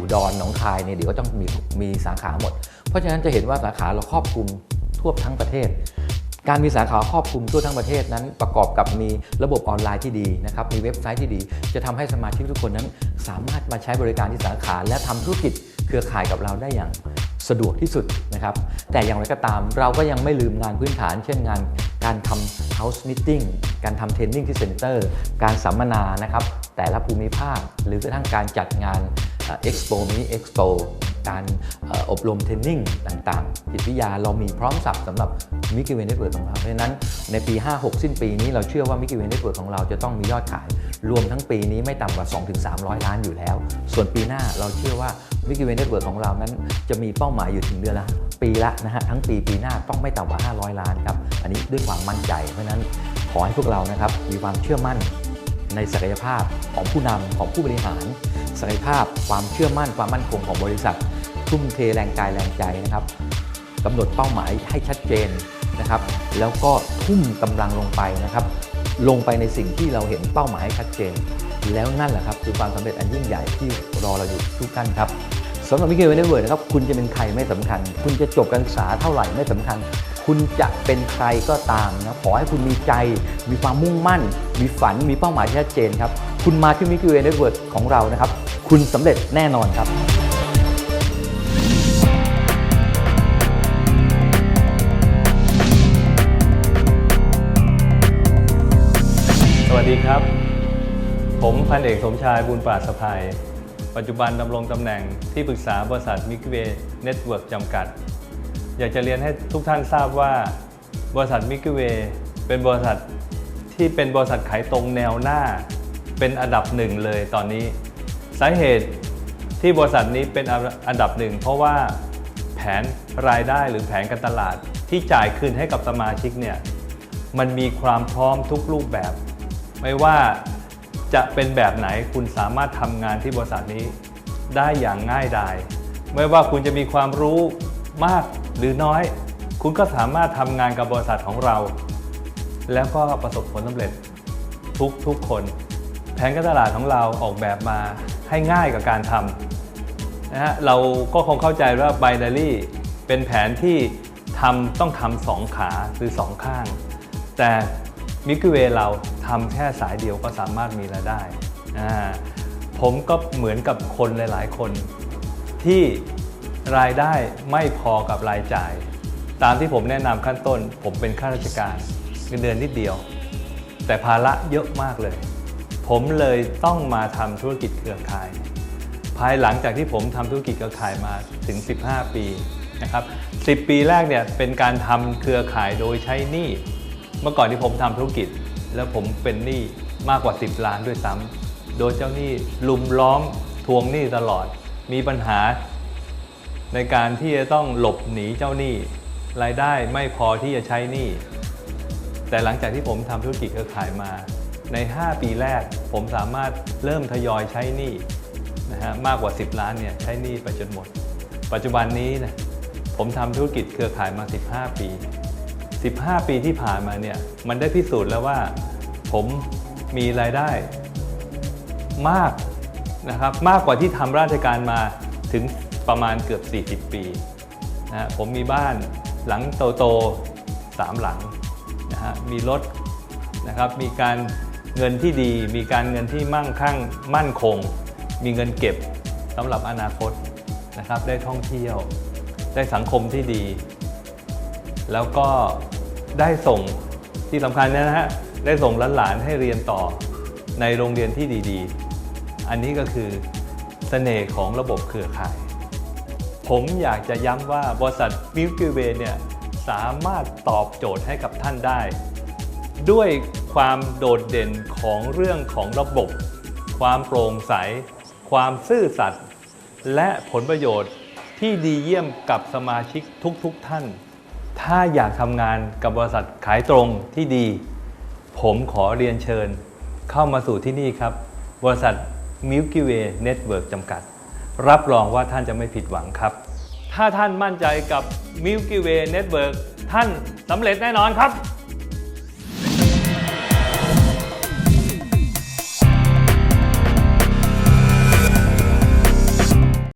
อุดรหนองคายเนี่ยเดี๋ยวก็ต้องมีมีสาขาหมด เพราะฉะนั้นจะเห็นว่าสาขาเราครอบคลุมทั่วทั้งประเทศ การมีสาขาครอบคลุมทั่วทั้งประเทศนั้น ประกอบกับมีระบบออนไลน์ที่ดีนะครับมีเว็บไซต์ที่ดี จะทำให้สมาชิกทุกคนนั้น สามารถมาใช้บริการที่สาขา และทำธุรกิจเครือข่ายกับเราได้อย่างสะดวกที่สุดนะครับ แต่อย่างไรก็ตามเราก็ยังไม่ลืมงานพื้นฐาน เช่นงานการทำ house meeting การทำเทรนนิ่งที่เซ็นเตอร์ การสัมมนานะครับ แต่ละภูมิภาค หรือกระทั่งการจัดงาน เอ็กซ์โปมินิเอ็กซ์โปการอบรมเทรนนิ่งต่างๆจิตวิทยาเรามีพร้อมสับสำหรับมิกิเวนเน็ตเวิร์ของเรา เพราะฉะนั้นในปี 56 สิ้นปีนี้เราเชื่อว่ามิกิเวนเน็ตเวิร์ของเราจะต้องมียอดขาย รวมทั้งปีนี้ไม่ต่ำกว่า 2-300 ล้านอยู่แล้ว ส่วนปีหน้าเราเชื่อว่ามิกิเวนเน็ตเวิร์ของเรานั้น จะมีเป้าหมายอยู่ถึงเดือนละปีละนะฮะทั้งปีปีหน้าต้องไม่ต่ำกว่า 500 ล้านครับอันนี้ด้วยความมั่นใจ เพราะฉะนั้นขอให้พวกเรานะครับมีความเชื่อมั่นในศักยภาพของผู้นำของผู้บริหาร ศักยภาพ ความเชื่อมั่น ความมั่นคงของบริษัท ทุ่มเทแรงกายแรงใจนะครับกำหนดเป้าหมายให้ชัดเจนนะครับ แล้วก็ทุ่มกำลังลงไปนะครับ ลงไปในสิ่งที่เราเห็นเป้าหมายชัดเจน แล้วนั่นแหละครับคือความสำเร็จอันยิ่งใหญ่ที่รอเราอยู่ทุกท่านครับสำหรับมิเกลเวเนเวิร์ดนะครับคุณจะเป็นใครไม่สำคัญ คุณจะจบการศึกษาเท่าไหร่ไม่สำคัญ คุณจะเป็นใครก็ตามนะขอให้คุณมีใจ มีความมุ่งมั่น มีฝันมีเป้าหมายที่ชัดเจนครับ คุณมาที่มิเกลเวเนเวิร์ดของเรานะครับ คุณสำเร็จแน่นอนครับสวัสดีครับ ผมพันเอกสมชายบุญปราศสภายปัจจุบันดำรงตำแหน่งที่ปรึกษาบริษัทมิกเวเน็ตเวิร์กจำกัด อยากจะเรียนให้ทุกท่านทราบว่า บริษัทมิกเวเป็นบริษัทที่เป็นบริษัทขายตรงแนวหน้า เป็นอันดับหนึ่งเลยตอนนี้ สาเหตุที่บริษัทนี้เป็นอันดับหนึ่ง เพราะว่าแผนรายได้หรือแผนการตลาดที่จ่ายคืนให้กับสมาชิกเนี่ยมันมีความพร้อมทุกรูปแบบ ไม่ว่าจะเป็นแบบไหนคุณสามารถทำงานที่บริษัทนี้ได้อย่างง่ายดาย ไม่ว่าคุณจะมีความรู้มากหรือน้อย คุณก็สามารถทำงานกับบริษัทของเรา แล้วก็ประสบผลสำเร็จทุกทุกคน แผนการตลาดของเราออกแบบมา ให้ง่ายกับการทำนะฮะเราก็คงเข้าใจว่า binary เป็นแผนที่ทำต้องทำสองขาคือสองข้าง แต่มิกเวเราทำแค่สายเดียวก็สามารถมีรายได้อ่าผมก็เหมือนกับคนหลาย ๆ คน ที่รายได้ไม่พอกับรายจ่าย ตามที่ผมแนะนำขั้นต้น ผมเป็นข้าราชการเงินเดือนนิดเดียว แต่ภาระเยอะมากเลย ผมเลยต้องมาทำธุรกิจเครือข่าย ภายหลังจากที่ผมทำธุรกิจเครือข่ายมาถึง 15 ปีนะครับ10 ปีแรกเนี่ยเป็นการทำเครือข่ายโดยใช้หนี้เมื่อก่อนที่ผมทำธุรกิจ แล้วผมเป็นหนี้มากกว่า 10 ล้านด้วยซ้ำโดยเจ้าหนี้ลุมล้อมทวงหนี้ตลอด มีปัญหา ในการที่จะต้องหลบหนีเจ้าหนี้รายได้ไม่พอที่จะใช้หนี้แต่หลังจากที่ผมทำธุรกิจเครือข่ายมา ใน 5 ปีแรกผมสามารถเริ่มทยอยใช้หนี้นะฮะมากกว่า 10 ล้านเนี่ยใช้หนี้ไปจนหมด ปัจจุบันนี้นะผมทำธุรกิจเครือข่ายมา 15 ปี 15 ปีที่ผ่านมาเนี่ยมันได้พิสูจน์แล้วว่า ผมมีรายได้มากนะครับมากกว่าที่ทำราชการมาถึงประมาณเกือบ 40 ปีนะฮะผมมีบ้านหลังโตๆสามหลังนะฮะมีรถนะครับมีการ เงินที่ดีมีการเงินที่มั่งคั่งมั่นคง มีเงินเก็บสำหรับอนาคตนะครับได้ท่องเที่ยว ได้สังคมที่ดี แล้วก็ได้ส่งที่สำคัญเนยนะฮะได้ส่งหลานๆให้เรียนต่อในโรงเรียนที่ดี ๆ อันนี้ก็คือเสน่ห์ของระบบเครือข่าย ผมอยากจะย้ำว่าบริษัท Milky Way เนี่ยสามารถตอบโจทย์ให้กับท่านได้ ด้วย ความโดดเด่นของเรื่องของระบบ ความโปร่งใส ความซื่อสัตย์และผลประโยชน์ที่ดีเยี่ยมกับสมาชิกทุกๆทท่าน ถ้าอยากทำงานกับบริษัทขายตรงที่ดี ผมขอเรียนเชิญ เข้ามาสู่ที่นี่ครับ บริษัท Milky Way Network จำกัด รับรองว่าท่านจะไม่ผิดหวังครับ ถ้าท่านมั่นใจกับ Milky Way Network ท่านสำเร็จแน่นอนครับ